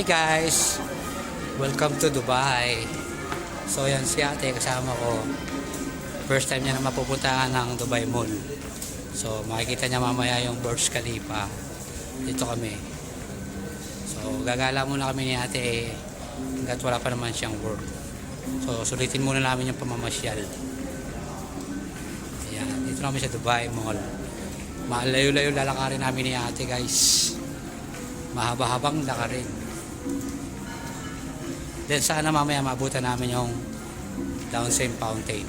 Hi guys! Welcome to Dubai. So yan si ate kasama ko. First time niya na mapupuntahan ng Dubai Mall. So makikita niya mamaya yung Burj Khalifa. Dito kami. So gagala muna kami ni ate hanggat wala pa naman siyang work. So sulitin muna namin yung pamamasyal. Ayan, dito na kami sa Dubai Mall. Malayo-layo lalakarin namin ni ate guys. Mahaba-habang lakarin. Then sana mamaya maabutan namin yung Downsame Fountain.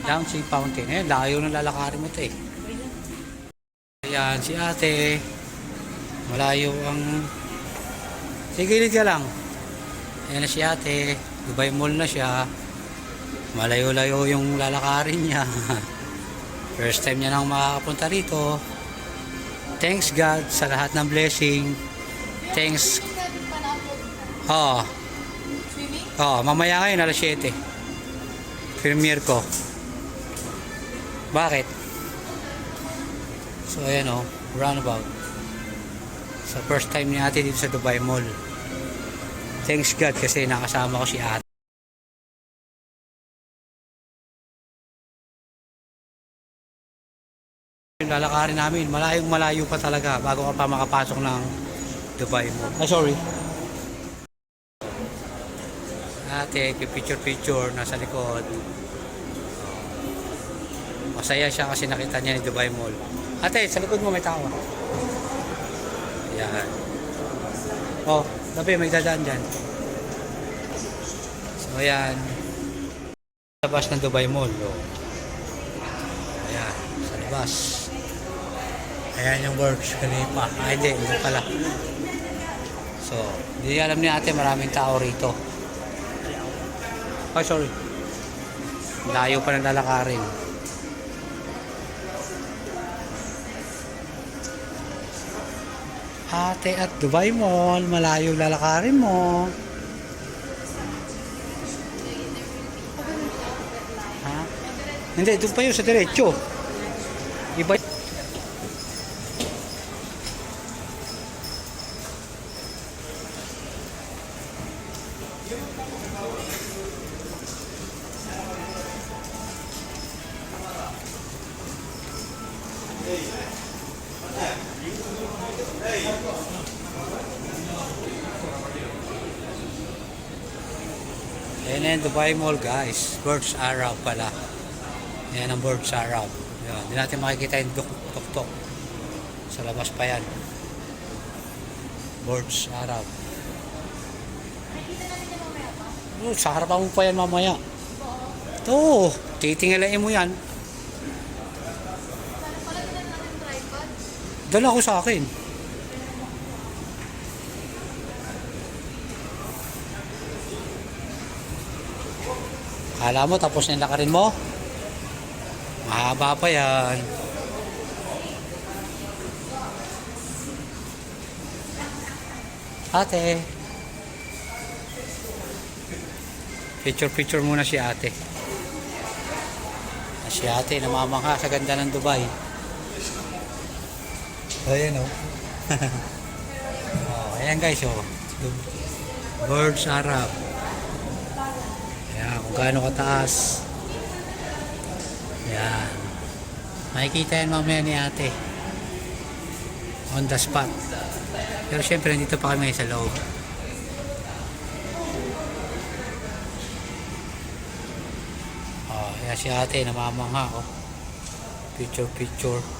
Downsame Fountain. Eh, layo ng lalakarin mo ito eh. Ayan, si ate. Malayo ang... Sige, gilid ka lang. Ayan na si ate. Dubai Mall na siya. Malayo-layo yung lalakarin niya. First time niya nang makakapunta rito. Thanks God sa lahat ng blessing. Thanks. Oo. Swimming? Oo, mamaya ngayon alas 7. Premiere ko. Bakit? So ayan o, roundabout. So first time ni ate dito sa Dubai Mall. Thanks God kasi nakasama ko si ate. Lalakarin namin, malayong malayo pa talaga bago ka pa makapasok ng Dubai Mall. Ah, sorry. Ate, picture picture nasa likod. Masaya siya kasi nakita niya ni Dubai Mall. Ate, sa likod mo may tao. Yan. Oh, tabi may dadaan dyan. So, ayan. Labas ng Dubai Mall. Oh. Ayan, sa labas. Ayan yung Burj Khalifa. Ay, hindi, hindi pala. So, hindi alam ni ate maraming tao rito. Ay, sorry. Layo pa ng lalakarin. Ate at Dubai Mall, malayo lalakarin mo. Ha? Hindi, doon pa yun sa diretso. Dubai Mall guys. Burj Arab pala. Ayan ang Burj Arab. Ayan. Hindi natin makikita yung tuk- tuk-tuk. Sa labas pa yan. Burj Arab. Oh, sa harapan mo pa yan mamaya. Ito, titingalain mo yan. Dala ko sa akin. Kala mo tapos na yung lakarin mo? Mahaba pa yan. Ate. Picture picture muna si ate. Si ate namamangha sa ganda ng Dubai. Ayan o. oh, ayan guys oh. Birds Arab. Kung gaano kataas. Ayan. Makikita yan mamaya ni ate. On the spot. Pero syempre, nandito pa kami sa loob. Oh, ayan si ate, namamangha oh. Picture, picture.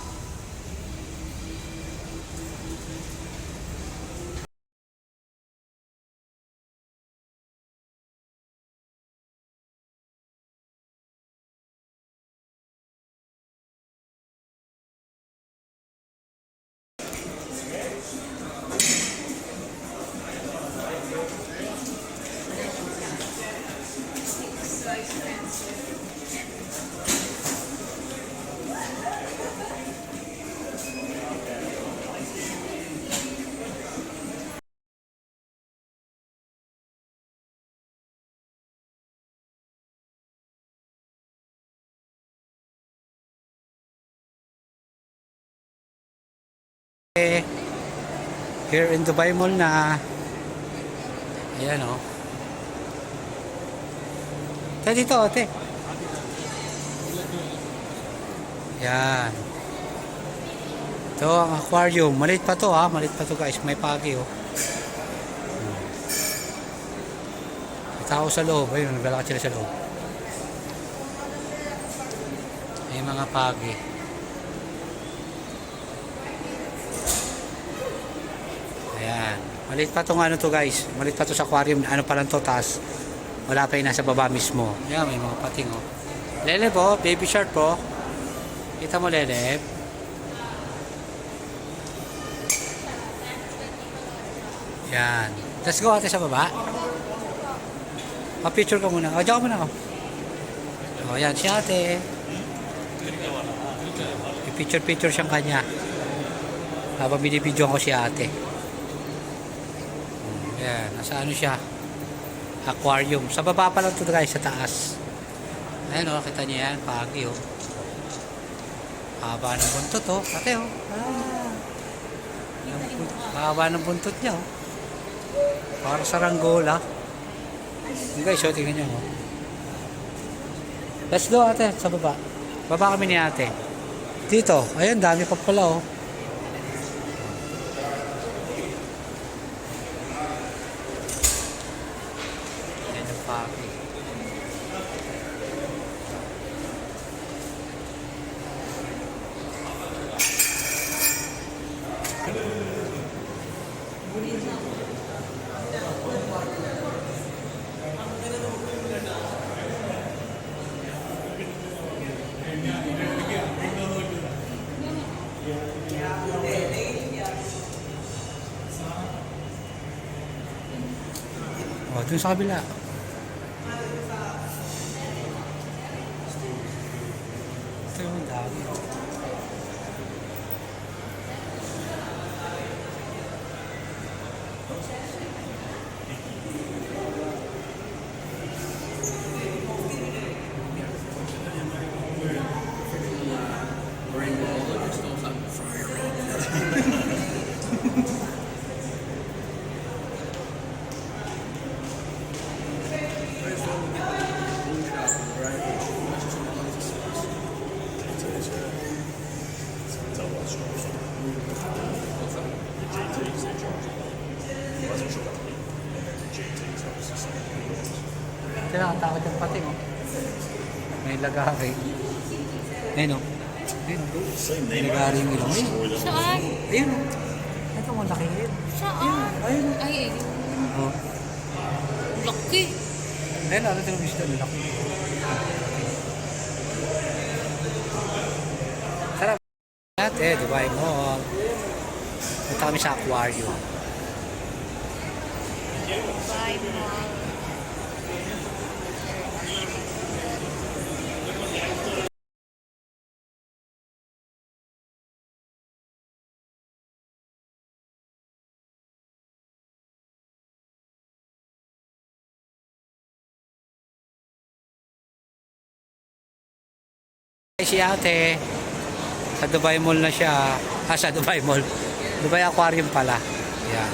Here in Dubai Mall na. Ayan o. Oh. Tayo dito, ate. Yan. Ito ang aquarium. Maliit pa to ha. Maliit pa to guys. May pagi oh. May tao sa loob. Ayun, naglalakad sila sa loob. May mga pagi. Ayan. Maliit pa tong ano to guys. Maliit pa to sa aquarium. Ano pa lang to. Taas. Wala pa yung nasa baba mismo. Ayan, may mga pating oh. Lele po. Baby shark po. Kita mo Lele. Yan. Let's go ate sa baba. Pa-picture ka muna. O, diyan ka muna ako. O, yan. Si ate. I-picture-picture siyang kanya. Habang binibidyo ko si ate. Yan. Nasa ano siya? Aquarium. Sa baba pa lang to guys. Sa taas. Ayan o. Kita niya yan. Pagi o. Haba ng buntot o. Ate o. Ah. Yung bun- Haba ng buntot niya o. Para sa ranggola. Yung guys, oh, tingnan nyo. Oh. Let's go ate, sa baba. Baba kami ni ate. Dito, ayun, dami pa pala oh. Yan yung paki. Oh, dun sa kabila. Ito yung dami. Ito nakatakot yung pating oh. May lagari. Ayun oh. Ayun oh. May lagari yung ilong. Ayun. Saan? Ayun oh. Ito mo laki yun. Saan? Ayun Ay, ay. oh. Laki. Ayun, ano ito yung gusto? Sarap. Ate, Dubai Mall. Punta kami sa aquarium. Si ate, sa Dubai Mall na siya. Ah, sa Dubai Mall. Dubai Aquarium pala. Yan.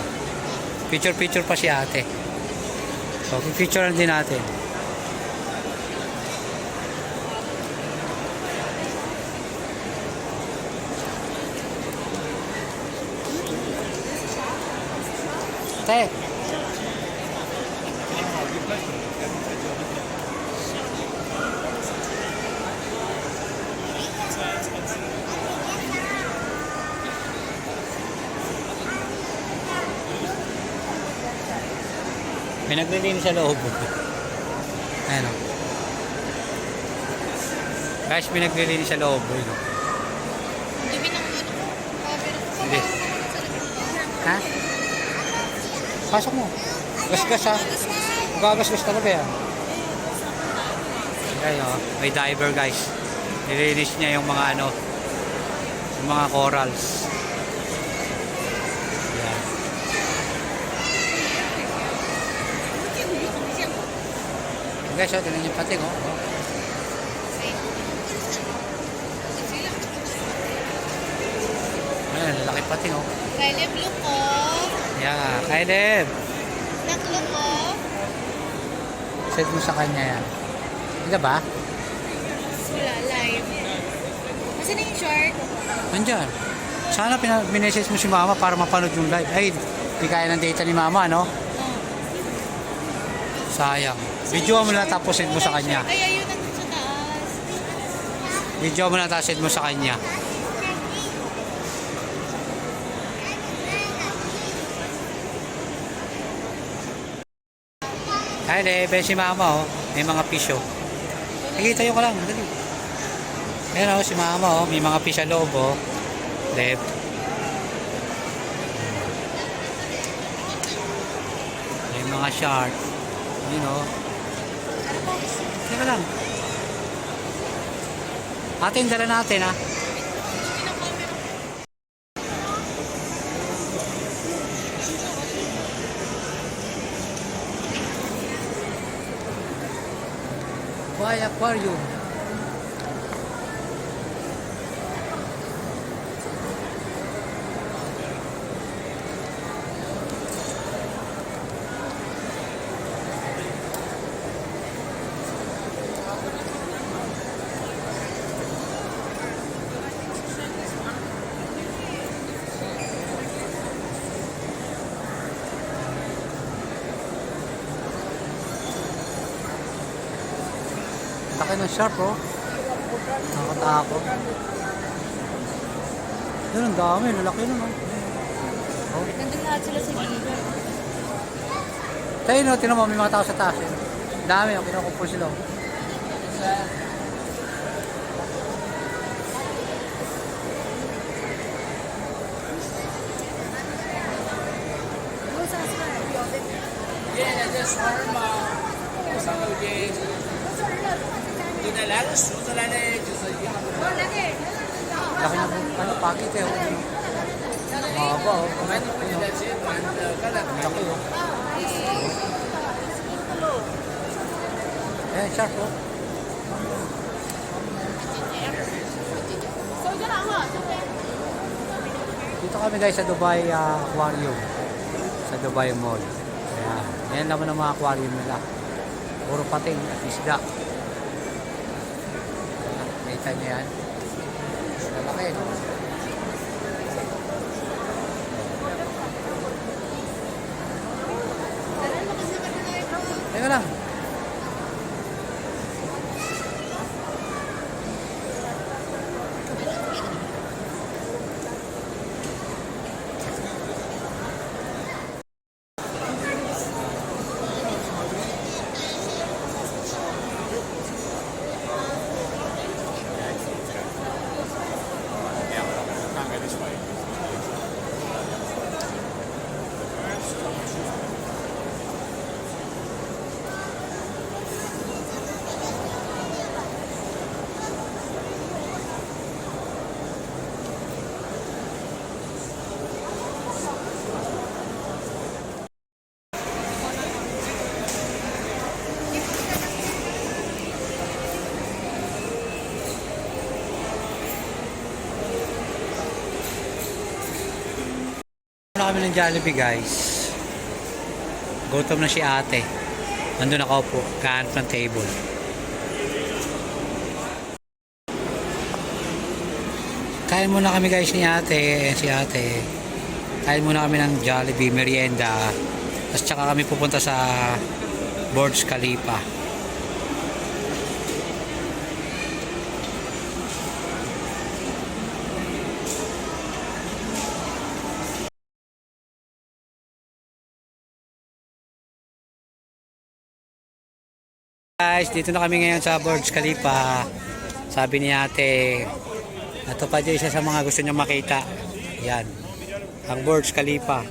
Picture-picture pa si ate. So, picture din natin. Ate. May naglilinis sa loob. Ayan o. Guys, may naglilinis sa loob. Ayun o. Ko. Hindi. Ha? Pasok mo. Gasgas ha. Gagasgas talaga yan. Ayan o. May diver guys. Nilinis niya yung mga ano. Yung mga corals. Guys, oh, tingnan yung pating, oh. oh. Ayan, lalaki pating, oh. Kylie Blue ko. Yeah, Caleb. Tatlo ko. Set mo sa kanya yan. Hindi ba? Wala, live. Kasi na yung short. Nandyan. Sana pina- mineses mo si mama para mapanood yung live. Ay, di kaya ng data ni mama, no? Oh. Sayang. Video mo na tapos send mo sa kanya. Ay, ayun nandun sa taas. Video mo na tapos send mo sa kanya. Ay, lebe si mama, oh. May mga pisyo. Sige, tayo ka lang. Dali. Ayan, oh, si mama, oh. May mga pisyo loob, oh. Leb. May mga shark. Yun, oh. Teka lang. Atin, dala natin, ha. Why aquarium? Laki ng shark, oh. Nakakatakot. Yun, ang dami. Lalaki nun, oh. Nandun lahat sila sa gilid. Tayo, no, tinan mo, may mga tao sa taas, eh. Dami, oh. Kinukumpul sila, oh. Laki na po. Ano, pagit, eh. oh. Mahaba, oh. Ayun, oh. Laki, oh. Ayan, shark, oh. Dito kami guys sa Dubai ah, Aquarium. Sa Dubai Mall. Ayan. Ayan naman ang mga aquarium nila. Puro pating at isda. Nakita niyo yan. Lalaki, no? Teka lang. na kami ng Jollibee guys. Gutom na si ate. Nandun ako po, kahanap ng table. Kain muna kami guys ni ate, Ayan si ate. Kain muna kami ng Jollibee merienda. Tapos tsaka kami pupunta sa Burj Khalifa. Guys, dito na kami ngayon sa Burj Khalifa. Sabi ni ate, ito pa dyan isa sa mga gusto niya makita. Yan. Ang Burj Khalifa.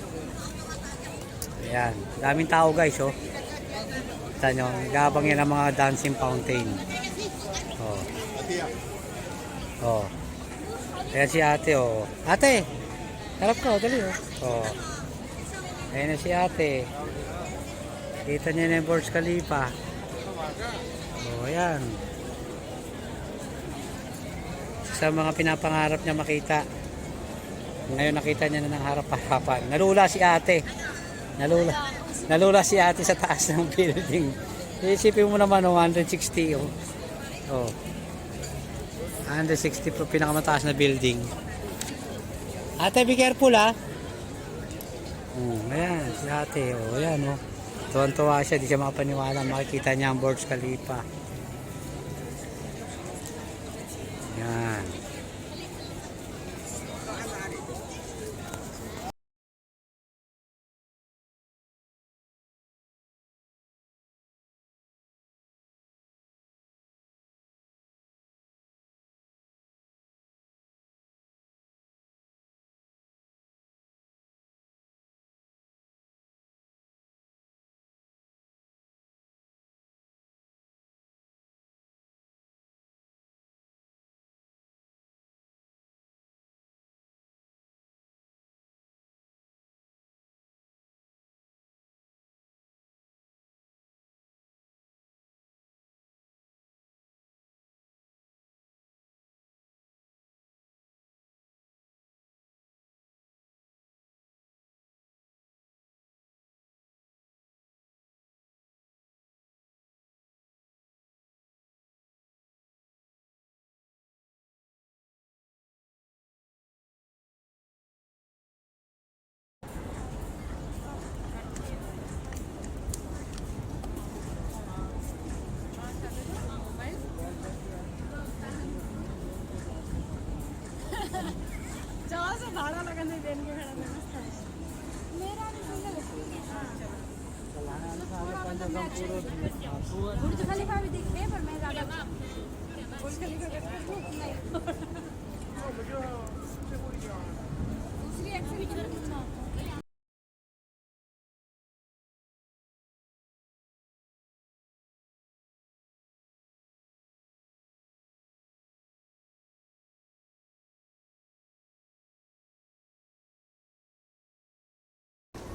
Yan. Daming tao guys, oh. Kita nyo, nagabang yan ang mga dancing fountain. Oh. Oh. Ayan si ate, oh. Ate! Harap ka, oh, dali, oh. Oh. Ayan si ate. Kita niya na yung Burj Khalifa. Oh, ayan. Sa mga pinapangarap niya makita. Ngayon nakita niya na ng harap-harapan. Nalula si ate. Nalula. Nalula si ate sa taas ng building. Isipin mo naman, oh, 160. Oh. oh. 160 po pinakamataas na building. Ate, be careful ah. Oh, ayan, si ate. Oh, ayan, oh. Tuwan-tuwa siya, di siya makapaniwala. Makikita niya ang Burj Khalifa. Yan.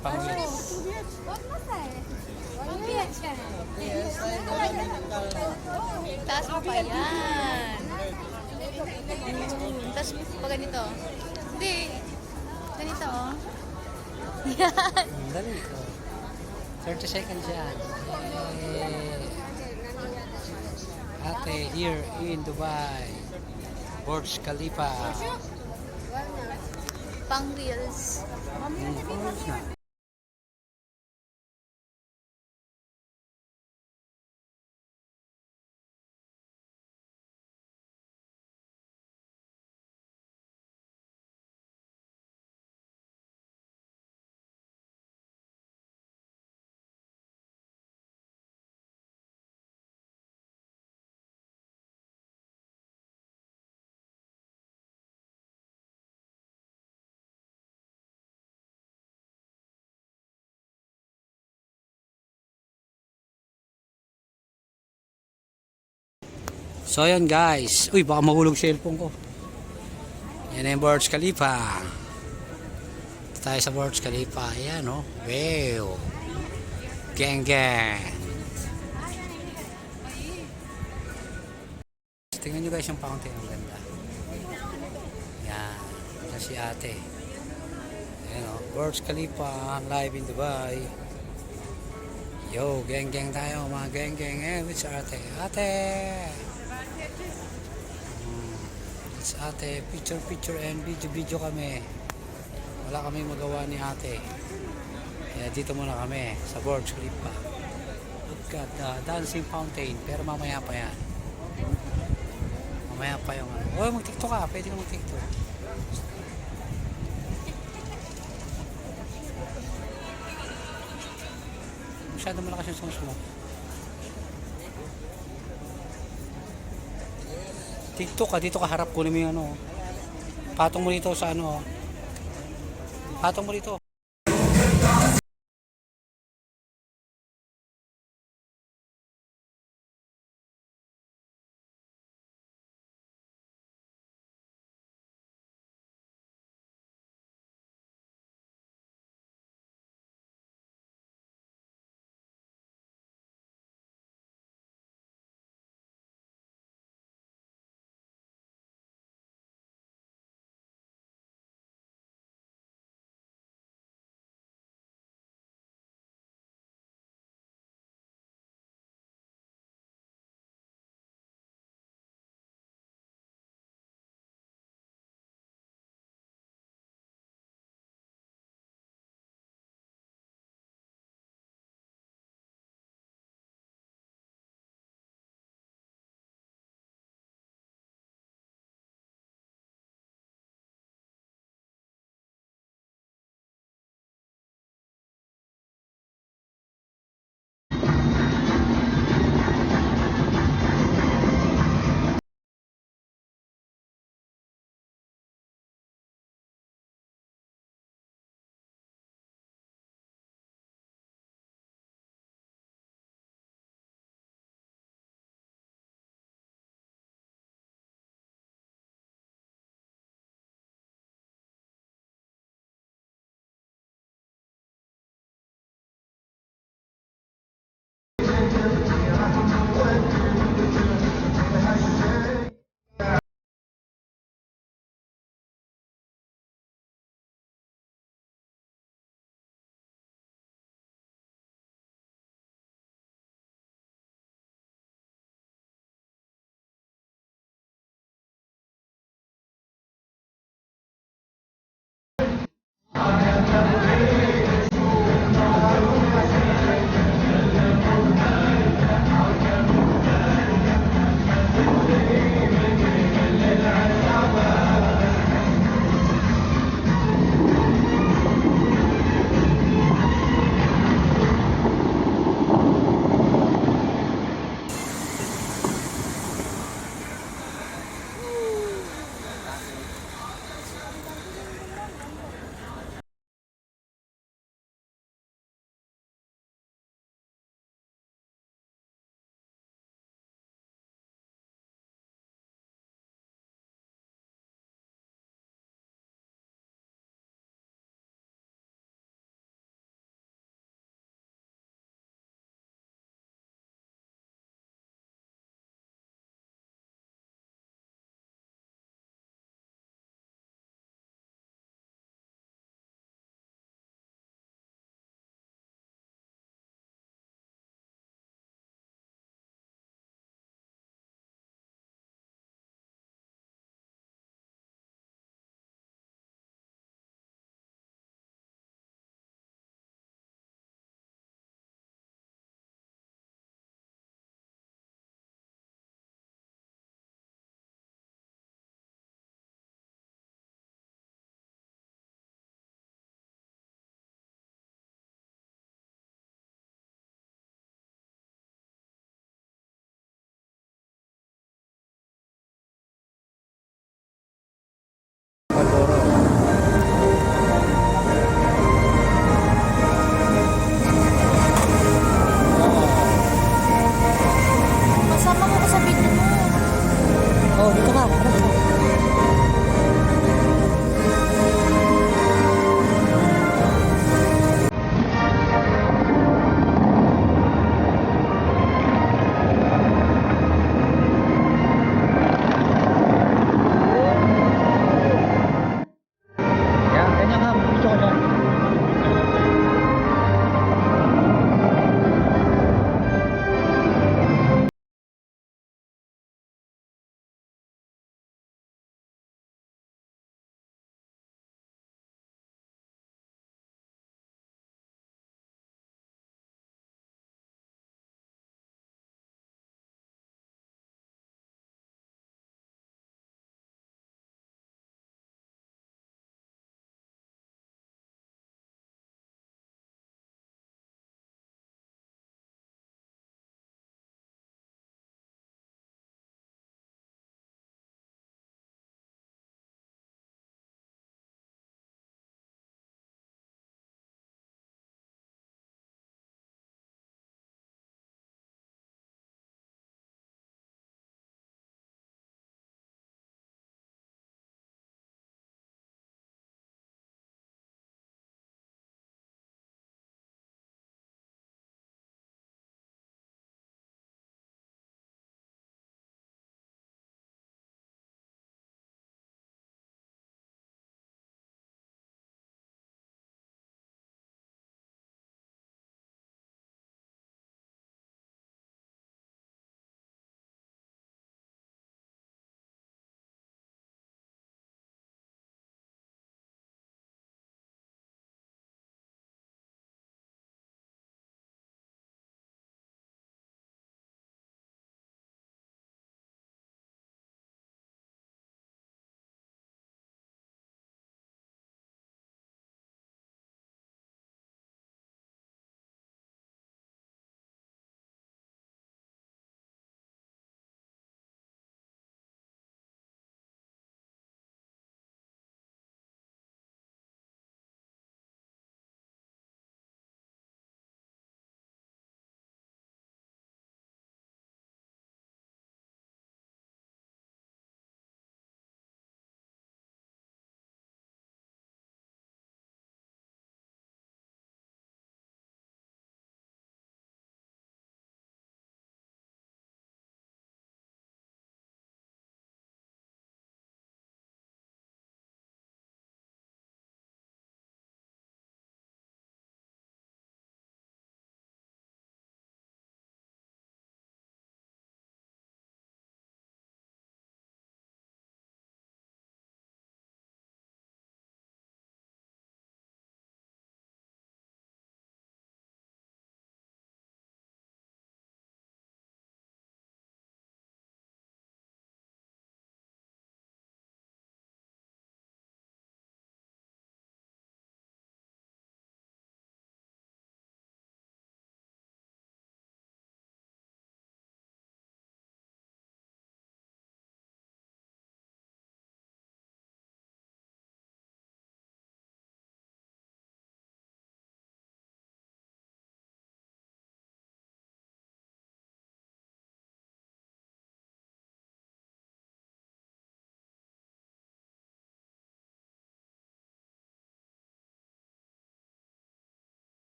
Taas mo pa yan. Tapos pa ganito. Hindi. Ganito, oh. Yan. Oh. 30 seconds yan. Eh, ate, here in Dubai. Burj Khalifa. Pang reels. Hmm, pause na. So yun guys. Uy, baka mahulog cellphone ko. Yan na yung Burj Khalifa. Ito tayo sa Burj Khalifa. Ayan oh. Wow. Gang gang. Tingnan nyo guys yung fountain. Ang ganda. Yan. Yan si ate. Ayan oh. Burj Khalifa. Live in Dubai. Yo, gang gang tayo mga gang gang. Eh, which ate? Ate! It's ate, picture picture and video video kami. Wala kami magawa ni ate. Kaya dito muna kami sa Burj Khalifa. Look at the dancing fountain. Pero mamaya pa yan. Mamaya pa yung ano. Oh, mag-tiktok ka. Pwede ka mag-tiktok. Masyado malakas yung songs mo. TikTok ka, dito ka harap kunin mo yung ano. Patong mo dito sa ano. Patong mo dito.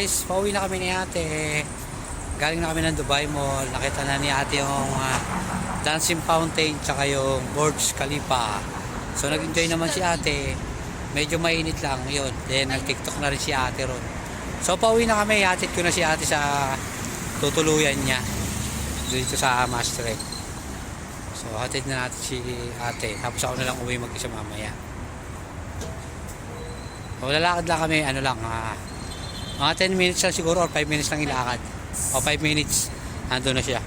Guys, pauwi na kami ni ate. Galing na kami ng Dubai Mall. Nakita na ni ate yung ah, dancing fountain tsaka yung Burj Khalifa. So nag-enjoy naman si ate. Medyo mainit lang yun. Then nag-tiktok na rin si ate ron. So pauwi na kami. Hatid ko na si ate sa tutuluyan niya. Dito sa Maastricht. So hatid na natin si ate. Tapos ako na lang uwi mag-isa mamaya. So lalakad lang kami. Ano lang. Ah, mga 10 minutes lang siguro or 5 minutes lang ilakad. O 5 minutes. Ando na siya.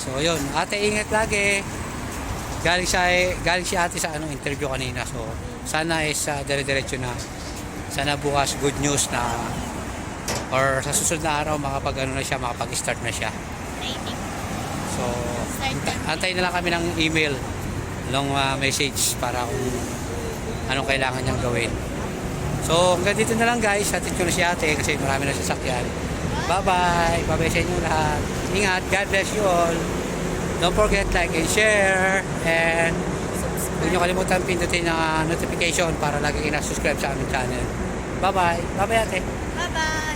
So yun, ate ingat lagi. Galing siya galing si ate sa ano interview kanina. So sana is uh, dire-diretso na. Sana bukas good news na or sa susunod na araw makapag ano na siya, makapag-start na siya. So antay na lang kami ng email ng uh, message para kung anong kailangan niyang gawin. So hanggang dito na lang guys, ko na si ate kasi marami na sasakyan. Bye-bye! Bye-bye sa inyo lahat. Ingat. God bless you all. Don't forget like and share. And huwag niyo kalimutan pindutin ang notification para lagi kayo na-subscribe sa aming channel. Bye-bye. Bye-bye ate. Bye-bye!